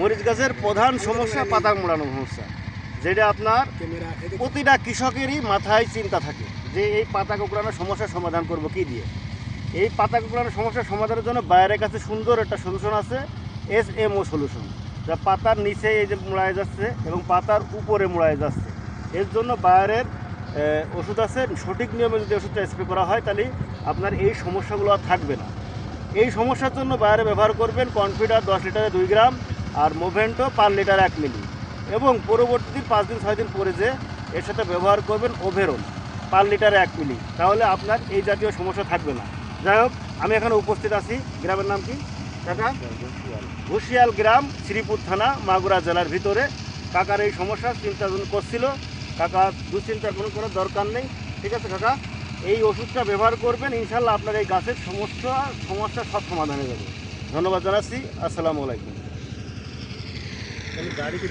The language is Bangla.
মরিচ গাছের প্রধান সমস্যা পাতা মোড়ানো সমস্যা যেটা আপনার প্রতিটা কৃষকেরই মাথায় চিন্তা থাকে যে এই পাতা কুকড়ানোর সমস্যার সমাধান করব কি দিয়ে। এই পাতা কুকড়ানোর সমস্যার সমাধানের জন্য বাইরের কাছে সুন্দর একটা সলিউশন আছে এস এম ও সলিউশন যা পাতার নিচে এই যে মোড়ায় যাচ্ছে এবং পাতার উপরে মোড়ায় যাচ্ছে। এর জন্য বাইরের ওষুধ আছে সঠিক নিয়মে যদি ওষুধটা স্প্রে করা হয় তাহলে আপনার এই সমস্যাগুলো আর থাকবে না। এই সমস্যার জন্য বাইরে ব্যবহার করবেন কনফিডার দশ লিটারে দুই গ্রাম আর মোভেন্টো পার লিটার এক মিলি এবং পরবর্তী পাঁচ দিন, ছয় দিন পরে যে এর সাথে ব্যবহার করবেন ওভেরন পার লিটারে এক মিলি তাহলে আপনার এই জাতীয় সমস্যা থাকবে না। যাই হোক, আমি এখানে উপস্থিত আছি। গ্রামের নাম কি? ঘুষিয়াল গ্রাম, শ্রীপুর থানা, মাগুরা জেলার ভিতরে। কাকার এই সমস্যা চিন্তা করছিল, কাকা দুশ্চিন্তা কোনো করার দরকার নেই। ঠিক আছে কাকা? এই ওষুধটা ব্যবহার করবেন ইনশাল্লাহ আপনার এই গাছের সমস্যা সমস্যা সব সমাধান হয়ে যাবে। ধন্যবাদ জানাচ্ছি। আসসালামু আলাইকুম। गाड़ी की